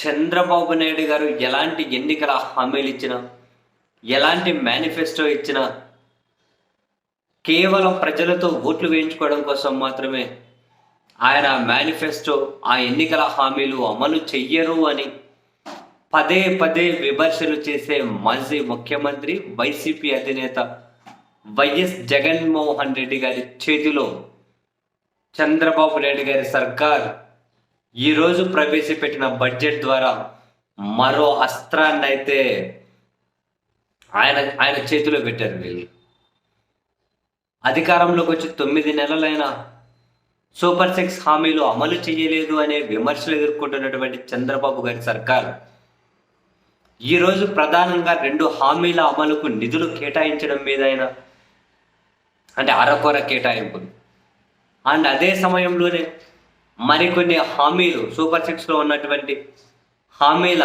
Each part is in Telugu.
చంద్రబాబు నాయుడు గారు ఎలాంటి ఎన్నికల హామీలు ఇచ్చినా ఎలాంటి మేనిఫెస్టో ఇచ్చినా కేవలం ప్రజలతో ఓట్లు వేయించుకోవడం కోసం మాత్రమే ఆయన మేనిఫెస్టో ఆ ఎన్నికల హామీలు అమలు చెయ్యరు అని పదే పదే విమర్శలు చేసే మాజీ ముఖ్యమంత్రి వైసీపీ అధినేత వైఎస్ జగన్మోహన్ రెడ్డి గారి చేతిలో చంద్రబాబు నాయుడు గారి సర్కార్ ఈరోజు ప్రవేశపెట్టిన బడ్జెట్ ద్వారా మరో అస్త్రాన్ని అయితే ఆయన ఆయన చేతిలో పెట్టారు వీళ్ళు. అధికారంలోకి వచ్చి తొమ్మిది నెలలైన సూపర్ సిక్స్ హామీలు అమలు చేయలేదు అనే విమర్శలు ఎదుర్కొంటున్నటువంటి చంద్రబాబు గారి సర్కార్ ఈరోజు ప్రధానంగా రెండు హామీల అమలుకు నిధులు కేటాయించడం మీద అయినా అంటే అరకొర కేటాయింపులు. అండ్ అదే సమయంలోనే మరికొన్ని హామీలు సూపర్ సిక్స్లో ఉన్నటువంటి హామీల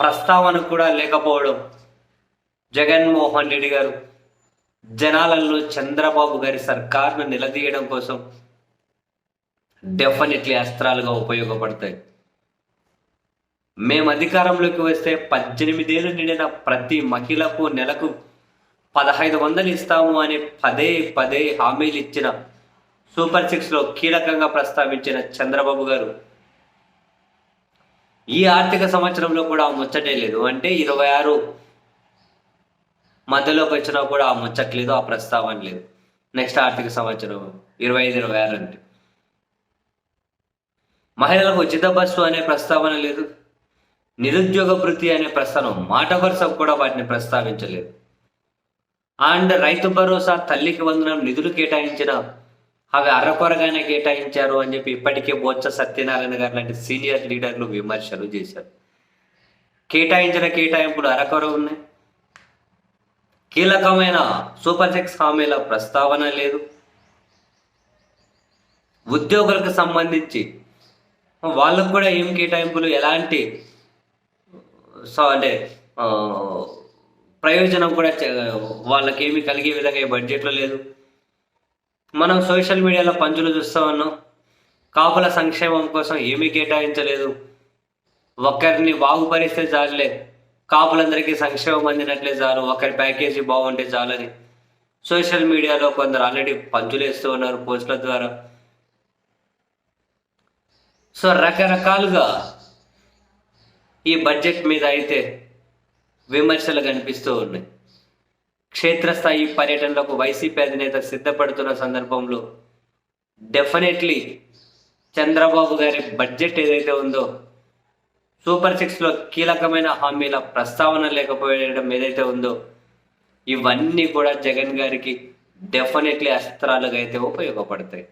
ప్రస్తావన కూడా లేకపోవడం జగన్మోహన్ రెడ్డి గారు జనాలలో చంద్రబాబు గారి సర్కార్ను నిలదీయడం కోసం డెఫినెట్లీ అస్త్రాలుగా ఉపయోగపడతాయి. మేము అధికారంలోకి వస్తే పద్దెనిమిదేళ్ళు నిండిన ప్రతి మహిళకు నెలకు పదహైదు వందలు ఇస్తాము అని పదే పదే హామీలు ఇచ్చిన సూపర్ సిక్స్లో కీలకంగా ప్రస్తావించిన చంద్రబాబు గారు. ఈ ఆర్థిక సంవత్సరంలో కూడా ఆ ముచ్చటే లేదు. అంటే ఇరవై ఆరు మధ్యలోకి వచ్చినా కూడా ఆ ముచ్చట్లేదు ఆ ప్రస్తావన లేదు. నెక్స్ట్ ఆర్థిక సంవత్సరం ఇరవై ఐదు ఇరవై ఆరు అంటే. మహిళలకు ఉచిత బస్సు అనే ప్రస్తావన లేదు. నిరుద్యోగ వృత్తి అనే ప్రస్తావన మాట వరుస కూడా వాటిని ప్రస్తావించలేదు. అండ్ రైతు భరోసా తల్లికి వందనం నిధులు కేటాయించిన అవి అరకొరగానే కేటాయించారు అని చెప్పి ఇప్పటికే బొత్స సత్యనారాయణ గారు లాంటి సీనియర్ లీడర్లు విమర్శలు చేశారు. కేటాయించిన కేటాయింపులు అరకొర ఉన్నాయి. కీలకమైన సూపర్ సిక్స్ హామీల ప్రస్తావన లేదు. ఉద్యోగులకు సంబంధించి వాళ్ళకు కూడా ఏం కేటాయింపులు ఎలాంటి సో అంటే ప్రయోజనం కూడా వాళ్ళకి ఏమి కలిగే విధంగా ఈ బడ్జెట్లో లేదు. మనం సోషల్ మీడియాలో పంచులు చూస్తూ ఉన్నాం కాపుల సంక్షేమం కోసం ఏమీ కేటాయించలేదు. ఒకరిని బాగుపరిస్తే చాలులే. కాపులందరికీ సంక్షేమం అందినట్లే చాలు. ఒకరి ప్యాకేజీ బాగుంటే చాలని. సోషల్ మీడియాలో కొందరు ఆల్రెడీ పంచులు వేస్తూ ఉన్నారు పోస్టుల ద్వారా. సో రకరకాలుగా ఈ బడ్జెట్ మీద అయితే విమర్శలు కనిపిస్తూ ఉన్నాయి. క్షేత్రస్థాయి పర్యటనలకు వైసీపీ అధినేత సిద్ధపడుతున్న సందర్భంలో డెఫినెట్లీ చంద్రబాబు గారి బడ్జెట్ ఏదైతే ఉందో సూపర్ సిక్స్లో కీలకమైన హామీల ప్రస్తావన లేకపోయడం ఏదైతే ఉందో ఇవన్నీ కూడా జగన్ గారికి డెఫినెట్లీ అస్త్రాలుగా అయితే ఉపయోగపడతాయి.